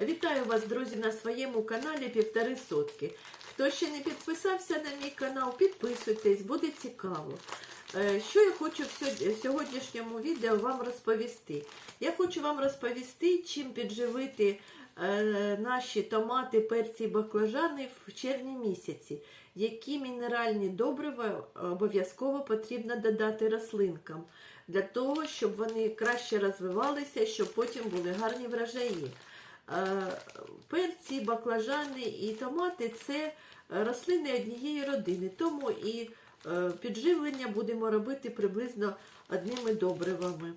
Вітаю вас, друзі, на своєму каналі Півтори Сотки. Хто ще не підписався на мій канал, підписуйтесь, буде цікаво. Е, Що я хочу в сьогоднішньому відео вам розповісти? Я хочу вам розповісти, чим підживити е, наші томати, перці і баклажани в червні місяці. Які мінеральні добрива обов'язково потрібно додати рослинкам для того, щоб вони краще розвивалися, щоб потім були гарні врожаї. Е, Перці, баклажани і томати це рослини однієї родини, тому і е, підживлення будемо робити приблизно одними добривами.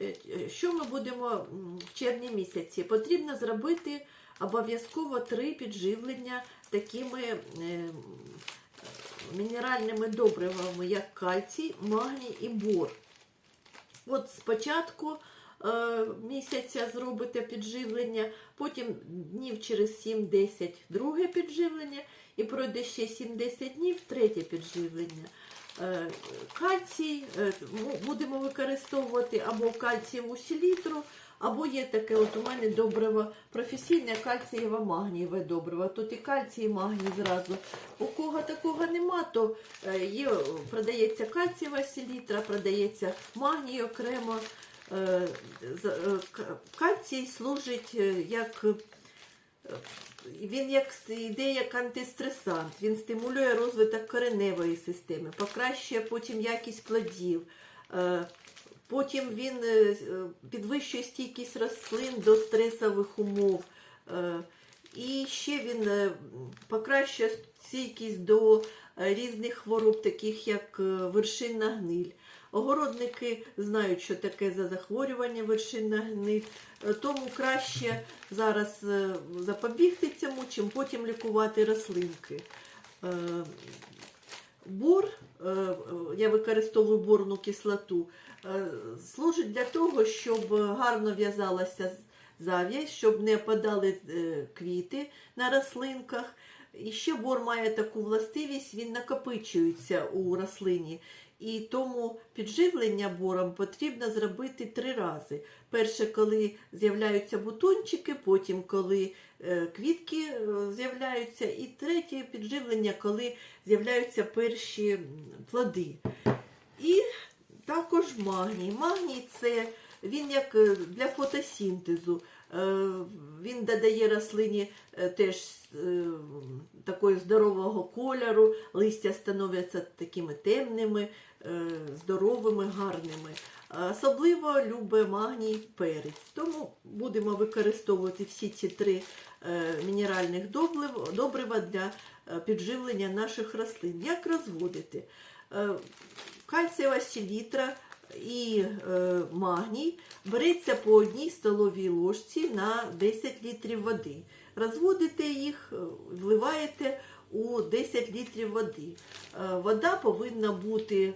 Е, Що ми будемо в червні місяці? Потрібно зробити обов'язково три підживлення такими мінеральними добривами, як кальцій, магній і бор. От спочатку місяця зробите підживлення, потім днів через 7-10 друге підживлення, і пройде ще 7-10 днів третє підживлення. Е, Кальцій е, будемо використовувати або кальцієву селітру, або є таке от у мене добриво професійне кальцієве магнієве добриво. Тут і кальцій, і магній зразу. У кого такого нема, то е, є, продається кальцієва селітра, продається магній окремо. Е, е, Кальцій служить е, як він як йде як антистресант, він стимулює розвиток кореневої системи, покращує потім якість плодів. Потім він підвищує стійкість рослин до стресових умов. І ще він покращує стійкість до різних хвороб, таких як е, вершинна гниль. Огородники знають, що таке за захворювання вершинна гниль, Е, тому краще зараз е, запобігти цьому, чим потім лікувати рослинки. Бор, я використовую борну кислоту, служить для того, щоб гарно в'язалася зав'язь, щоб не опадали квіти на рослинках. І ще бор має таку властивість, він накопичується у рослині. І тому підживлення бором потрібно зробити три рази. Перше, коли з'являються бутончики, потім, коли е, квітки е, з'являються, і третє підживлення, коли з'являються перші плоди. І також магній. Магній це він як е, для фотосінтезу. Е, Він додає рослині е, теж е, такого здорового кольору, листя становляться такими темними, здоровими, гарними. Особливо любить магній перець. Тому будемо використовувати всі ці три мінеральних добрива для підживлення наших рослин. Як розводити? Кальцієва селітра і е, магній береться по одній столовій ложці на 10 літрів води. Розводите їх, е, вливаєте у 10 літрів води. Е, Вода повинна бути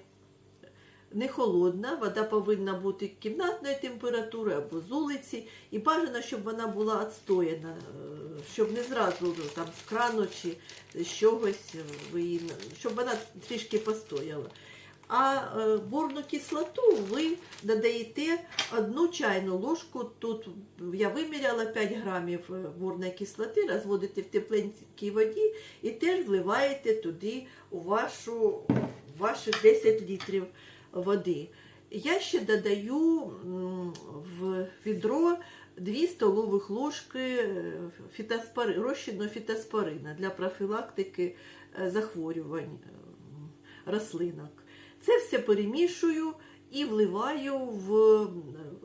не холодна, вода повинна бути кімнатної температури або з вулиці. І бажано, щоб вона була відстояна, е, щоб не зразу там, з крану чи з чогось, е, щоб вона трішки постояла. А е, борну кислоту ви додаєте одну чайну ложку. Тут я виміряла 5 грамів е, борної кислоти, розводите в тепленькій воді і теж вливаєте туди у вашу, ваших 10 літрів води. Я ще додаю в відро 2 столових ложки е, фітоспори, розчинного фітоспорина для профілактики захворювань рослинок. Це все перемішую і вливаю в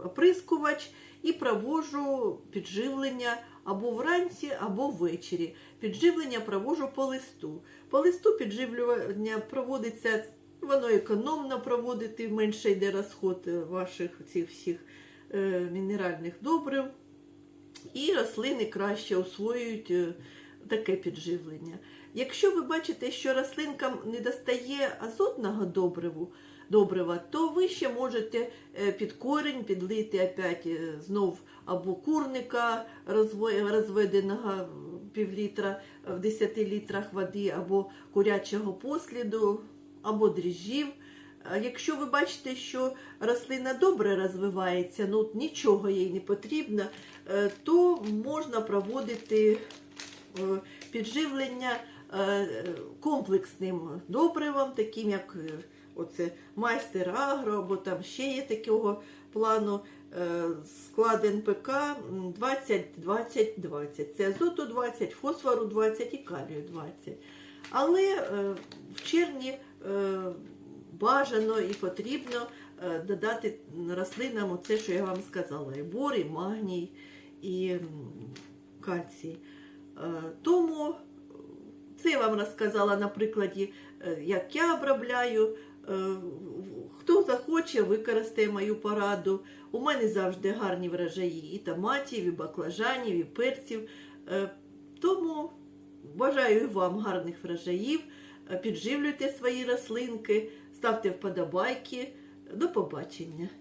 оприскувач і провожу підживлення або вранці, або ввечері. Підживлення провожу по листу. По листу підживлення проводиться, воно економно проводити, менше йде розход е, ваших цих всіх е, мінеральних добрив. І рослини краще освоюють е, таке підживлення. Якщо ви бачите, що рослинкам не достає азотного добриву, добрива, то ви ще можете е, під корінь підлити опять е, знов або курника розведеного пів літра в 10 літрах води, або курячого посліду, або дріжджів. Якщо ви бачите, що рослина добре розвивається, ну нічого їй не потрібно, е, то можна проводити е, підживлення е, комплексним добривом, таким як е, оце майстер агро, або там ще є такого плану е, склад НПК 20-20-20. Це азоту 20, фосфору 20 і калію 20. Але е, в червні е, бажано і потрібно е, додати рослинам оце, що я вам сказала: і бор, і магній, і кальцій. Е, Тому це я вам розказала на прикладі, е, як я обробляю. Е, Хто захоче, використає мою пораду. У мене завжди гарні врожаї і томатів, і баклажанів, і перців. Тому бажаю вам гарних врожаїв. Підживлюйте свої рослинки, ставте вподобайки. До побачення!